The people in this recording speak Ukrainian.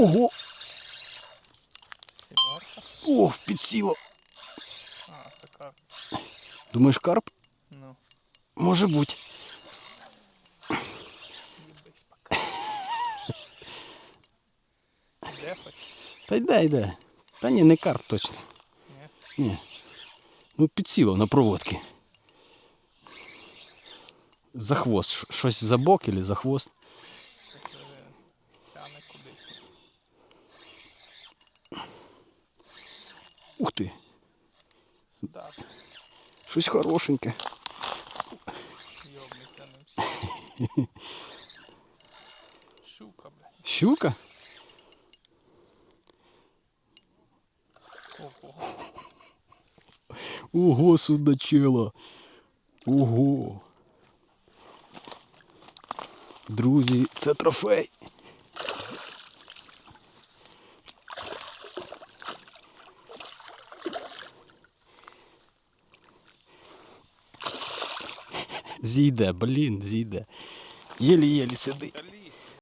Ого! Сімерка. О, підсіло. А. Думаєш, карп? Ну, Може бути. Де хоч? Та йде, йде. Та ні, не карп точно. Ні. Ні. Ну, підсіло на проводки. За хвост. Щось за бок или за хвост. Ух ти. Сюди. Щось хорошеньке. Щука, блядь. Щука? Ого. Ого, судачело. Ого. Друзі, це трофей. Зійде, блін, зійде. Єлі-єлі сидить.